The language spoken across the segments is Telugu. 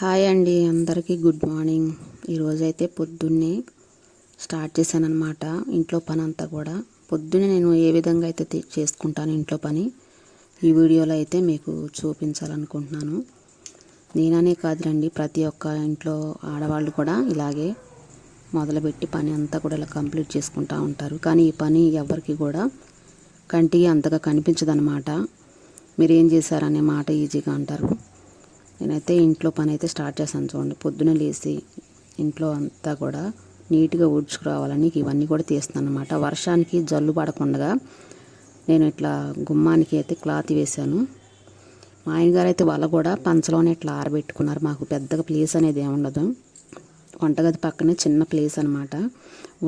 హాయ్ అండి అందరికీ గుడ్ మార్నింగ్. ఈరోజైతే పొద్దున్నే స్టార్ట్ చేశానమాట ఇంట్లో పని అంతా కూడా. పొద్దున్నే నేను ఏ విధంగా అయితే చేసుకుంటాను ఇంట్లో పని ఈ వీడియోలో అయితే మీకు చూపించాలనుకుంటున్నాను. నేననే కాదురండి ప్రతి ఒక్క ఇంట్లో ఆడవాళ్ళు కూడా ఇలాగే మొదలుపెట్టి పని అంతా కూడా ఇలా కంప్లీట్ చేసుకుంటూ ఉంటారు. కానీ ఈ పని ఎవరికి కూడా కంటికి అంతగా కనిపించదనమాట మీరు ఏం చేశారనే మాట ఈజీగా అంటారు. నేనైతే ఇంట్లో పని అయితే స్టార్ట్ చేశాను చూడండి. పొద్దున లేచి ఇంట్లో అంతా కూడా నీట్గా ఊడ్చుకురావాలని ఇవన్నీ కూడా తీస్తాను అనమాట వర్షానికి జల్లు పడకుండా నేను ఇట్లా గుమ్మానికి అయితే క్లాత్ వేశాను. మా ఆయనగారు అయితే వాళ్ళ కూడా పంచలోనే ఇట్లా ఆరబెట్టుకున్నారు. మాకు పెద్దగా ప్లేస్ అనేది ఏముండదు వంటగది పక్కనే చిన్న ప్లేస్ అనమాట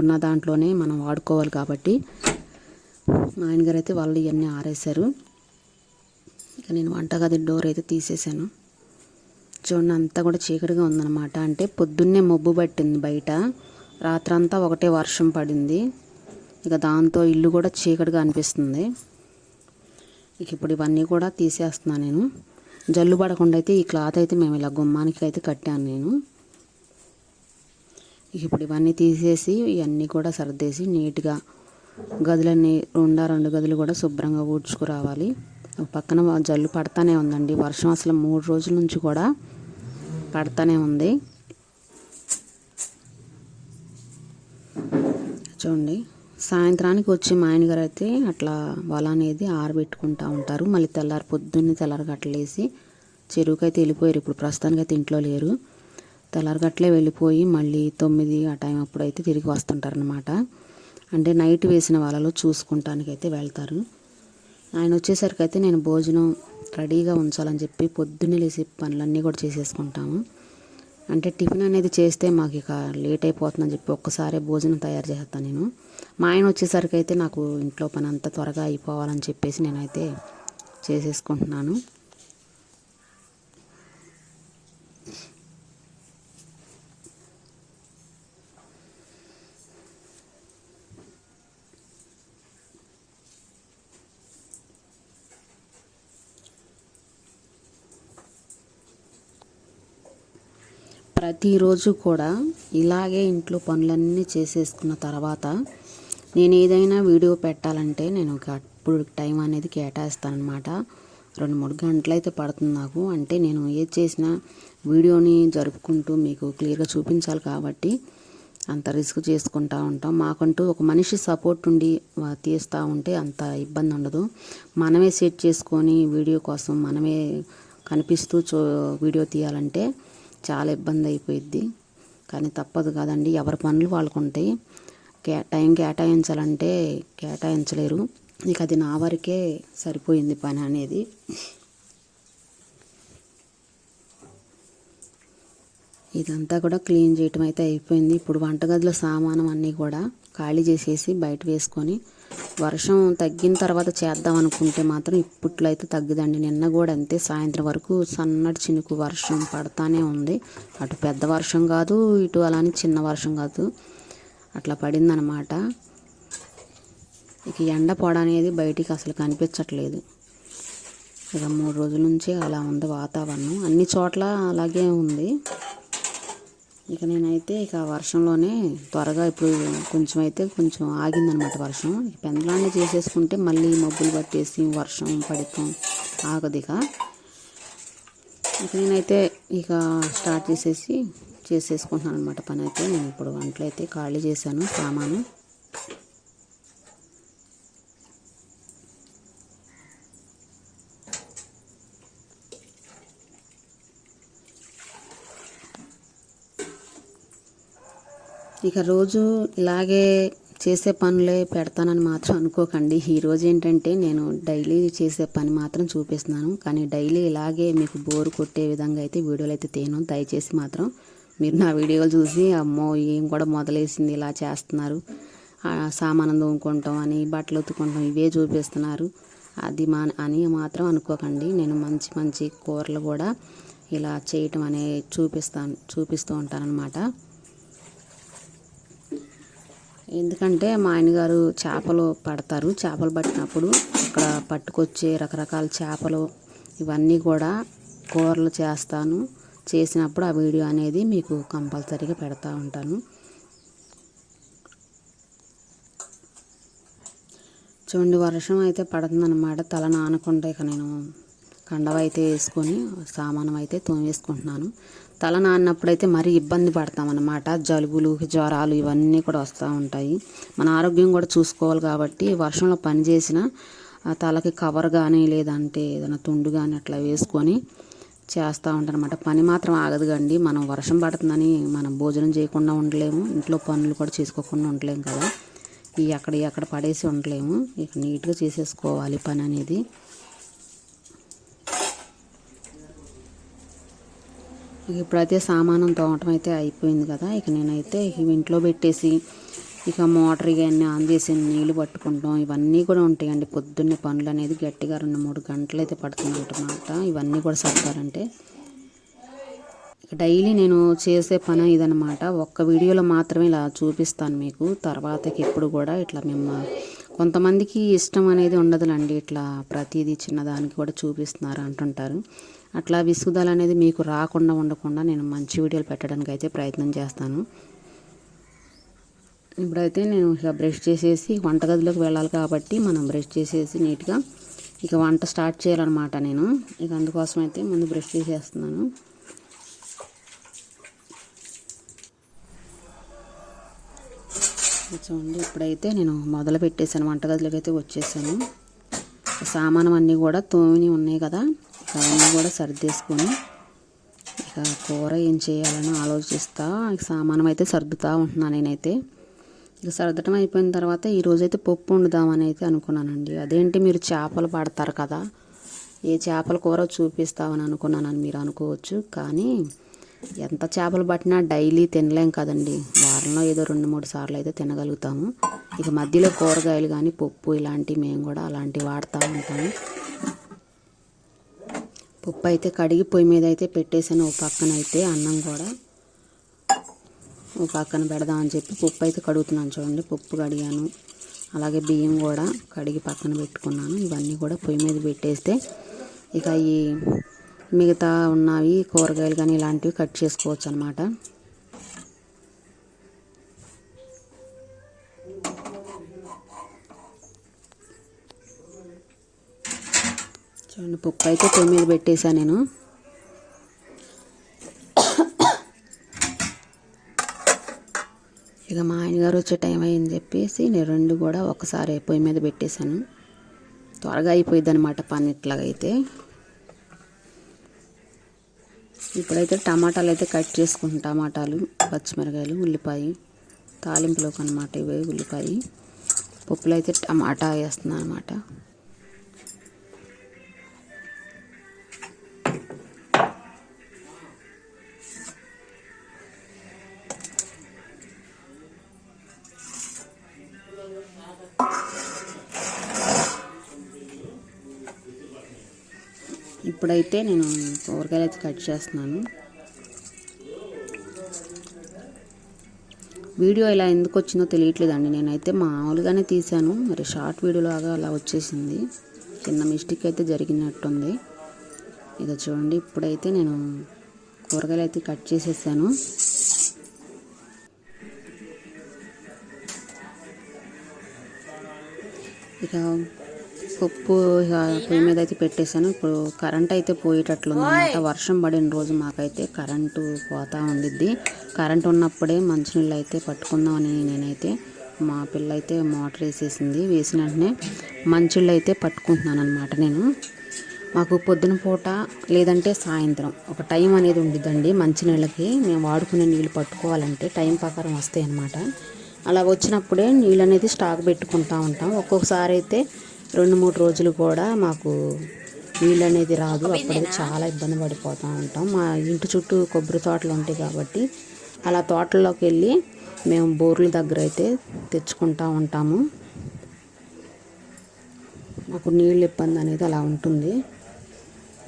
ఉన్న దాంట్లోనే మనం వాడుకోవాలి కాబట్టి మా ఆయనగారు అయితే వాళ్ళు ఇవన్నీ ఆరేశారు. ఇక నేను వంటగది డోర్ అయితే తీసేశాను. చూడండి అంతా కూడా చీకటిగా ఉందన్నమాట. అంటే పొద్దున్నే మబ్బు పట్టింది బయట. రాత్రంతా ఒకటే వర్షం పడింది. ఇక దాంతో ఇల్లు కూడా చీకటిగా అనిపిస్తుంది. ఇక ఇప్పుడు ఇవన్నీ కూడా తీసేస్తున్నాను నేను. జల్లు పడకుండా అయితే ఈ క్లాత్ అయితే మేము ఇలా గుమ్మానికి అయితే కట్టాను నేను. ఇక ఇప్పుడు ఇవన్నీ తీసేసి ఇవన్నీ కూడా సర్దేసి నీట్గా గదులన్నీ రెండా రెండు గదులు కూడా శుభ్రంగా ఊడ్చుకురావాలి. పక్కన జల్లు పడతానే ఉందండి. వర్షం అసలు మూడు రోజుల నుంచి కూడా పడతానే ఉంది. చూడండి సాయంత్రానికి వచ్చి మా ఆయన గారు అయితే అట్లా వల అనేది ఆరబెట్టుకుంటా ఉంటారు. మళ్ళీ తెల్లారి పొద్దున్నే తెల్లారి గట్లేసి చెరువుకైతే వెళ్ళిపోయారు. ఇప్పుడు ప్రస్తుతానికి అయితే ఇంట్లో లేరు. తెల్లారి గట్లే వెళ్ళిపోయి మళ్ళీ తొమ్మిది ఆ టైం అప్పుడు అయితే తిరిగి వస్తుంటారనమాట అంటే నైట్ వేసిన వాళ్ళలో చూసుకుంటానికి అయితే వెళ్తారు. ఆయన వచ్చేసరికి అయితే నేను భోజనం రెడీగా ఉంచాలని చెప్పి పొద్దున్నే లేచి పనులన్నీ కూడా చేసేసుకుంటాము. అంటే టిఫిన్ అనేది చేస్తే మాకు ఇక లేట్ అయిపోతుందని చెప్పి ఒక్కసారే భోజనం తయారు చేస్తాను నేను. మా ఆయన వచ్చేసరికి అయితే నాకు ఇంట్లో పని అంతా త్వరగా అయిపోవాలని చెప్పేసి నేనైతే చేసేసుకుంటున్నాను. ప్రతిరోజు కూడా ఇలాగే ఇంట్లో పనులన్నీ చేసేసుకున్న తర్వాత నేను ఏదైనా వీడియో పెట్టాలంటే నేను ఒక అప్పుడు టైం అనేది కేటాయిస్తానమాట రెండు మూడు గంటలు అయితే పడుతుంది నాకు. అంటే నేను ఏది చేసినా వీడియోని జరుపుకుంటూ మీకు క్లియర్గా చూపించాలి కాబట్టి అంత రిస్క్ చేసుకుంటా ఉంటాం. మాకంటూ ఒక మనిషి సపోర్ట్ ఉండి తీస్తూ ఉంటే అంత ఇబ్బంది ఉండదు. మనమే సెట్ చేసుకొని వీడియో కోసం మనమే కనిపిస్తూ చూ వీడియో తీయాలంటే చాలా ఇబ్బంది అయిపోయిద్ది. కానీ తప్పదు కదండి. ఎవరి పనులు వాళ్ళకు ఉంటాయి. కే టైం కేటాయించాలంటే కేటాయించలేరు. ఇక అది నా వరకే సరిపోయింది పని అనేది. ఇదంతా కూడా క్లీన్ చేయటం అయితే అయిపోయింది. ఇప్పుడు వంటగదిలో సామానం అన్నీ కూడా ఖాళీ చేసేసి బయట వేసుకొని వర్షం తగ్గిన తర్వాత చేద్దాం అనుకుంటే మాత్రం ఇప్పట్లో అయితే తగ్గదండి. నిన్న కూడా అంతే సాయంత్రం వరకు సన్నటి చినుకు వర్షం పడతానే ఉంది. అటు పెద్ద వర్షం కాదు ఇటు అలానే చిన్న వర్షం కాదు. అట్లా పడిందనమాట ఇక ఎండ పొడ అనేది బయటికి అసలు కనిపించట్లేదు. ఇక మూడు రోజుల నుంచి అలా ఉంది వాతావరణం. అన్ని చోట్ల అలాగే ఉంది. ఇక నేనైతే ఇక వర్షంలోనే త్వరగా ఇప్పుడు కొంచెం అయితే కొంచెం ఆగిందనమాట వర్షం. పెందలాన్ని చేసేసుకుంటే మళ్ళీ మబ్బులు పట్టేసి వర్షం పడిపోం ఆగదు ఇక. ఇక నేనైతే ఇక స్టార్ట్ చేసేసి చేసేసుకుంటున్నాను అనమాట పని అయితే నేను ఇప్పుడు వంటలు అయితే ఖాళీ చేశాను సామాను. ఇక రోజు ఇలాగే చేసే పనులే పెడతానని మాత్రం అనుకోకండి. ఈ రోజు ఏంటంటే నేను డైలీ చేసే పని మాత్రం చూపిస్తున్నాను. కానీ డైలీ ఇలాగే మీకు బోర్ కొట్టే విధంగా అయితే వీడియోలు అయితే తేను దయచేసి మాత్రం మీరు నా వీడియోలు చూసి అమ్మో ఏం కూడా మొదలేసింది ఇలా చేస్తున్నారు. సామానం తోముకుంటాం అని బట్టలు ఉతుకుంటాం ఇవే చూపిస్తున్నారు. అది మా అని మాత్రం అనుకోకండి. నేను మంచి మంచి కూరలు కూడా ఇలా చేయటం అనేది చూపిస్తాను చూపిస్తూ ఉంటానన్నమాట. ఎందుకంటే మా ఆయనగారు చేపలు పడతారు చేపలు పట్టినప్పుడు అక్కడ పట్టుకొచ్చే రకరకాల చేపలు ఇవన్నీ కూడా కూరలు చేస్తాను. చేసినప్పుడు ఆ వీడియో అనేది మీకు కంపల్సరీగా పెడతా ఉంటాను. చూడండి వర్షం అయితే పడుతుందన్నమాట. తల నానకుండా ఇక నేను కండవ అయితే వేసుకొని సామానం అయితే తోమేసుకుంటున్నాను. తల నాన్నప్పుడైతే మరీ ఇబ్బంది పడతామన్నమాట. జలుబులు జ్వరాలు ఇవన్నీ కూడా వస్తూ ఉంటాయి. మన ఆరోగ్యం కూడా చూసుకోవాలి కాబట్టి వర్షంలో పనిచేసిన ఆ తలకి కవర్ కానీ లేదంటే ఏదైనా తుండు కానీ అట్లా వేసుకొని చేస్తూ ఉంటారనమాట పని మాత్రం ఆగదు కండి మనం వర్షం పడుతుందని మనం భోజనం చేయకుండా ఉండలేము. ఇంట్లో పనులు కూడా చేసుకోకుండా ఉండలేము కదా. ఈ అక్కడ అక్కడ పడేసి ఉండలేము. ఇక నీట్గా చేసేసుకోవాలి పని అనేది. ఇప్పుడైతే సామానం తోమటం అయితే అయిపోయింది కదా. ఇక నేనైతే ఇంట్లో పెట్టేసి ఇక మోటార్ ఇవన్నీ ఆన్ చేసి నీళ్ళు పట్టుకుంటాం. ఇవన్నీ కూడా ఉంటాయండి. పొద్దున్నే పనులు అనేది గట్టిగా రెండు మూడు గంటలు అయితే పడుతుందన్నమాట ఇవన్నీ కూడా సర్దారంటే. డైలీ నేను చేసే పని ఇదనమాట ఒక్క వీడియోలో మాత్రమే ఇలా చూపిస్తాను మీకు. తర్వాతకి ఎప్పుడు కూడా ఇట్లా మేము కొంతమందికి ఇష్టం అనేది ఉండదులండి. ఇట్లా ప్రతిదీ చిన్నదానికి కూడా చూపిస్తున్నారు అంటుంటారు. అట్లా విసుగుదల అనేది మీకు రాకుండా ఉండకుండా నేను మంచి వీడియోలు పెట్టడానికి అయితే ప్రయత్నం చేస్తాను. ఇప్పుడైతే నేను ఇక బ్రష్ చేసేసి వంటగదిలోకి వెళ్ళాలి కాబట్టి మనం బ్రష్ చేసేసి నీట్గా ఇక వంట స్టార్ట్ చేయాలన్నమాట నేను. ఇక అందుకోసం అయితే ముందు బ్రష్ చేసేస్తున్నాను. చూడండి ఇప్పుడైతే నేను మొదలు పెట్టేశాను వంటగదిలోకి అయితే వచ్చేసాను. సామానం అన్నీ కూడా తోమిని ఉన్నాయి కదా. అవన్నీ కూడా సర్దేసుకొని ఇక కూర ఏం చేయాలని ఆలోచిస్తా. ఇక సామానం అయితే సర్దుతా ఉంటున్నాను నేనైతే. ఇక సర్దటం అయిపోయిన తర్వాత ఈరోజైతే పప్పు వండుదామని అయితే అనుకున్నానండి. అదేంటి మీరు చేపలు పడతారు కదా ఏ చేపల కూర చూపిస్తామని అనుకున్నానని మీరు అనుకోవచ్చు. కానీ ఎంత చేపలు పట్టినా డైలీ తినలేం కదండి. వారంలో ఏదో రెండు మూడు సార్లు అయితే తినగలుగుతాము. ఇక మధ్యలో కూరగాయలు కానీ పప్పు ఇలాంటివి మేము కూడా అలాంటివి వాడుతూ ఉంటాము. పప్పు అయితే కడిగి పొయ్యి మీద అయితే పెట్టేసాను ఓ పక్కన అయితే అన్నం కూడా. ఓ పక్కన పెడదామని చెప్పి పప్పు అయితే కడుగుతున్నాను చూడండి పప్పు కడిగాను. అలాగే బియ్యం కూడా కడిగి పక్కన పెట్టుకున్నాను. ఇవన్నీ కూడా పొయ్యి మీద పెట్టేస్తే ఇక ఈ మిగతా ఉన్నవి కూరగాయలు కానీ ఇలాంటివి కట్ చేసుకోవచ్చు అనమాట చూడండి పప్పు అయితే పొయ్యి మీద పెట్టేశాను నేను. ఇక మా ఆయనగారు వచ్చే టైం అయింది చెప్పేసి నేను రెండు కూడా ఒకసారి పొయ్యి మీద పెట్టేశాను. త్వరగా అయిపోయింది అనమాట పని ఇట్లాగైతే. ఇప్పుడైతే టమాటాలు అయితే కట్ చేసుకుంటాం టమాటాలు పచ్చిమిరకాయలు ఉల్లిపాయ తాలింపులోకి అనమాట ఇవి ఉల్లిపాయ. పప్పులు అయితే టమాటా వేస్తున్నాను అనమాట ఇప్పుడైతే నేను కూరగాయలు అయితే కట్ చేస్తున్నాను. వీడియో ఇలా ఎందుకు వచ్చిందో తెలియట్లేదండి. నేనైతే మామూలుగానే తీశాను. మరి షార్ట్ వీడియో లాగా అలా వచ్చేసింది. చిన్న మిస్టేక్ అయితే జరిగినట్టుంది. ఇదో చూడండి. ఇప్పుడైతే నేను కూరగాయలు అయితే కట్ చేసేసాను. ఇక పప్పు పొయ్యి మీద అయితే పెట్టేశాను. ఇప్పుడు కరెంట్ అయితే పోయేటట్లుంది అనమాట వర్షం పడిన రోజు మాకైతే కరెంటు పోతా ఉండిద్ది. కరెంట్ ఉన్నప్పుడే మంచినీళ్ళు అయితే పట్టుకుందామని నేనైతే మా పిల్ల అయితే మోటార్ వేసేసింది. వేసిన వెంటనే మంచిళ్ళు అయితే పట్టుకుంటున్నాను అనమాట నేను. మాకు పొద్దున పూట లేదంటే సాయంత్రం ఒక టైం అనేది ఉండిద్దండి మంచినీళ్ళకి. మేము వాడుకునే నీళ్ళు పట్టుకోవాలంటే టైం ప్రకారం వస్తాయి అన్నమాట. అలా వచ్చినప్పుడే నీళ్ళు అనేది స్టాక్ పెట్టుకుంటూ ఉంటాం. ఒక్కొక్కసారి అయితే రెండు మూడు రోజులు కూడా మాకు నీళ్ళు అనేది రాదు అప్పుడైతే చాలా ఇబ్బంది పడిపోతూ ఉంటాం. మా ఇంటి చుట్టూ కొబ్బరి తోటలు ఉంటాయి కాబట్టి అలా తోటల్లోకి వెళ్ళి మేము బోర్ల దగ్గర అయితే తెచ్చుకుంటూ ఉంటాము. మాకు నీళ్ళు ఇబ్బంది అనేది అలా ఉంటుంది.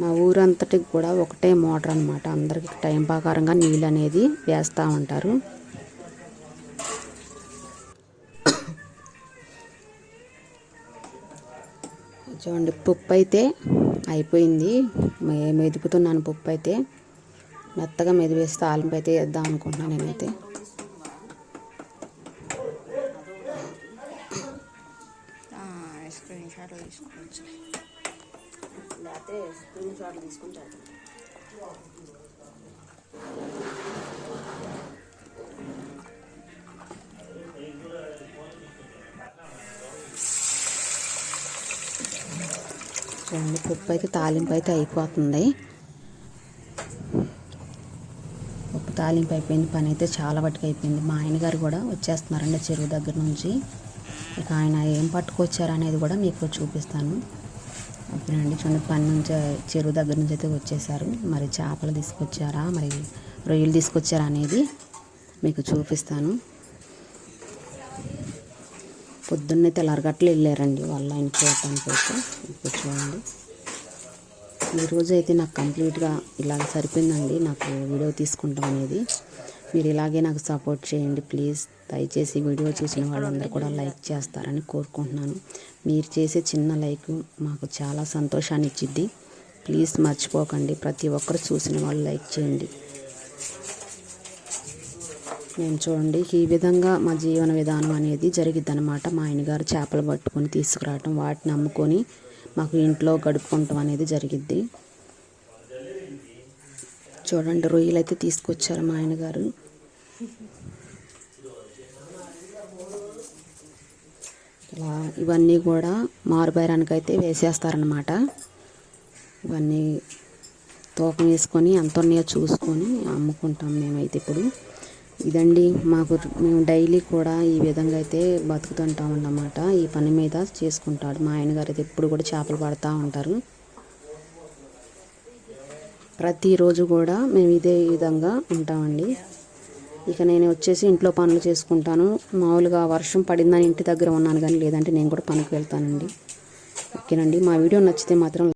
మా ఊరంతటికి కూడా ఒకటే మోటార్ అనమాట అందరికి టైం ప్రకారంగా నీళ్ళు అనేది వేస్తూ ఉంటారు. చూడండి పప్పు అయితే అయిపోయింది మెదుపుతున్నాను పప్పు అయితే మెత్తగా మెదివేసి తాలింపు అయితే వేద్దాం అనుకుంటున్నాను నేనైతే. చూడండి పప్పు అయితే తాలింపు అయితే అయిపోతుంది. పప్పు తాలింపు అయిపోయింది పని అయితే చాలా పట్టుకు అయిపోయింది. మా ఆయనగారు కూడా వచ్చేస్తున్నారండి చెరువు దగ్గర నుంచి. ఇక ఆయన ఏం పట్టుకొచ్చారనేది కూడా మీకు చూపిస్తాను. అప్పుడండి చూడండి పని నుంచి చెరువు దగ్గర నుంచి అయితే వచ్చేసారు. మరి చేపలు తీసుకొచ్చారా మరి రొయ్యలు తీసుకొచ్చారా అనేది మీకు చూపిస్తాను. పొద్దున్నే తెల్లారగట్లు వెళ్ళారండి వాళ్ళ ఆయన చూడటానికి అయితే. ఇప్పుడు చూడండి. ఈరోజు అయితే నాకు కంప్లీట్గా ఇలాగ సరిపోయిందండి. నాకు వీడియో తీసుకుంటాం అనేది. మీరు ఇలాగే నాకు సపోర్ట్ చేయండి ప్లీజ్. దయచేసి వీడియో చూసిన వాళ్ళందరూ కూడా లైక్ చేస్తారని కోరుకుంటున్నాను. మీరు చేసే చిన్న లైక్ మాకు చాలా సంతోషాన్ని ఇచ్చిద్ది ప్లీజ్ మర్చిపోకండి. ప్రతి ఒక్కరు చూసిన వాళ్ళు లైక్ చేయండి. నేను చూడండి ఈ విధంగా మా జీవన విధానం అనేది జరిగిద్దనమాట మా ఆయనగారు చేపలు పట్టుకొని తీసుకురావటం వాటిని అమ్ముకొని మాకు ఇంట్లో గడుపుకోవటం అనేది జరిగిద్ది. చూడండి రొయ్యలు అయితే తీసుకొచ్చారు మా ఆయనగారు. ఇలా ఇవన్నీ కూడా మారుబేరానికి అయితే వేసేస్తారనమాట ఇవన్నీ తూకం వేసుకొని ఎంత ఉన్నాయో చూసుకొని అమ్ముకుంటాం మేమైతే ఇప్పుడు. ఇదండి మాకు మేము డైలీ కూడా ఈ విధంగా అయితే బతుకుతుంటాం అన్నమాట ఈ పని మీద చేసుకుంటాడు. మా ఆయన గారు అయితే ఎప్పుడు కూడా చేపలు పడుతూ ఉంటారు. ప్రతిరోజు కూడా మేము ఇదే విధంగా ఉంటామండి. ఇక నేను వచ్చేసి ఇంట్లో పనులు చేసుకుంటాను. మామూలుగా వర్షం పడిందని ఇంటి దగ్గర ఉన్నాను కానీ లేదంటే నేను కూడా పనికి వెళ్తానండి. ఓకేనండి మా వీడియో నచ్చితే మాత్రం